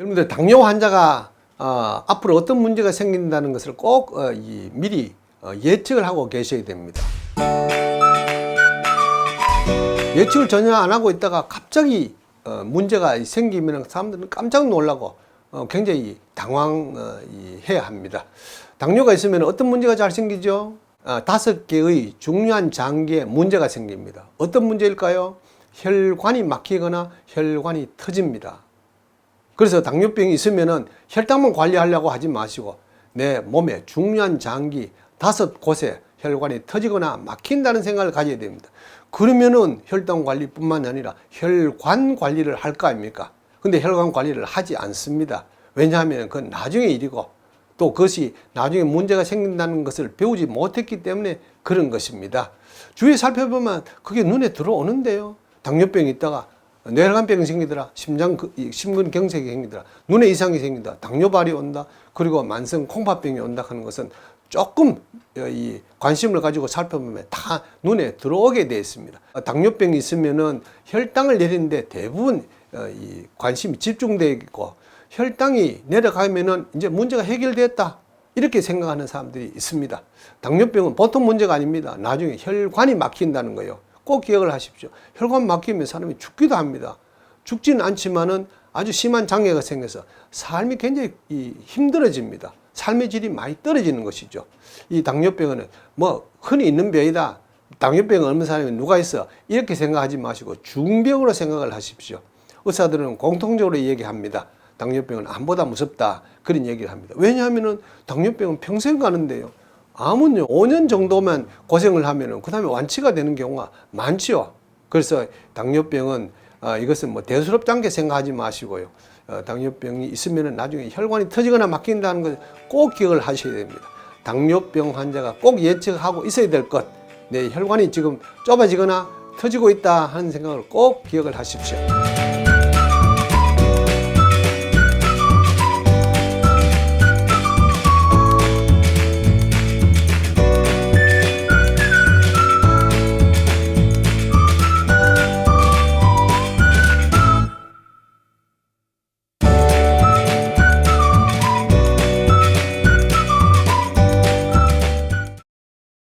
여러분들 당뇨 환자가 어, 앞으로 어떤 문제가 생긴다는 것을 꼭 어, 이, 미리 어, 예측을 하고 계셔야 됩니다. 예측을 전혀 안 하고 있다가 갑자기 어, 문제가 생기면 사람들은 깜짝 놀라고 어, 굉장히 당황해야 합니다. 당뇨가 있으면 어떤 문제가 잘 생기죠? 아, 다섯 개의 중요한 장기에 문제가 생깁니다. 어떤 문제일까요? 혈관이 막히거나 혈관이 터집니다. 그래서 당뇨병이 있으면은 혈당만 관리하려고 하지 마시고 내 몸의 중요한 장기 다섯 곳에 혈관이 터지거나 막힌다는 생각을 가져야 됩니다. 그러면은 혈당 관리뿐만 아니라 혈관 관리를 할 거 아닙니까? 근데 혈관 관리를 하지 않습니다. 왜냐하면 그건 나중의 일이고 또 그것이 나중에 문제가 생긴다는 것을 배우지 못했기 때문에 그런 것입니다. 주위에 살펴보면 그게 눈에 들어오는데요. 당뇨병이 있다가 뇌혈관병이 생기더라, 심장 그- 이 심근 경색이 생기더라, 눈에 이상이 생긴다, 당뇨발이 온다, 그리고 만성 콩팥병이 온다 하는 것은 조금 어, 이 관심을 가지고 살펴보면 다 눈에 들어오게 되어 있습니다. 어, 당뇨병이 있으면은 혈당을 내리는데 대부분 어, 이 관심이 집중되어 있고 혈당이 내려가면은 이제 문제가 해결됐다. 이렇게 생각하는 사람들이 있습니다. 당뇨병은 보통 문제가 아닙니다. 나중에 혈관이 막힌다는 거예요. 꼭 기억을 하십시오. 혈관 막히면 사람이 죽기도 합니다. 죽지는 않지만은 아주 심한 장애가 생겨서 삶이 굉장히 이 힘들어집니다. 삶의 질이 많이 떨어지는 것이죠. 이 당뇨병은 뭐 흔히 있는 병이다. 당뇨병 없는 사람이 누가 있어? 이렇게 생각하지 마시고 중병으로 생각을 하십시오. 의사들은 공통적으로 얘기합니다. 당뇨병은 암보다 무섭다. 그런 얘기를 합니다. 왜냐하면은 당뇨병은 평생 가는데요. 암은요, 5년 정도만 고생을 하면은 그 다음에 완치가 되는 경우가 많지요. 그래서 당뇨병은 어, 이것은 뭐 대수롭지 않게 생각하지 마시고요. 어, 당뇨병이 있으면은 나중에 혈관이 터지거나 막힌다는 걸꼭 기억을 하셔야 됩니다. 당뇨병 환자가 꼭 예측하고 있어야 될 것. 내 혈관이 지금 좁아지거나 터지고 있다 하는 생각을 꼭 기억을 하십시오.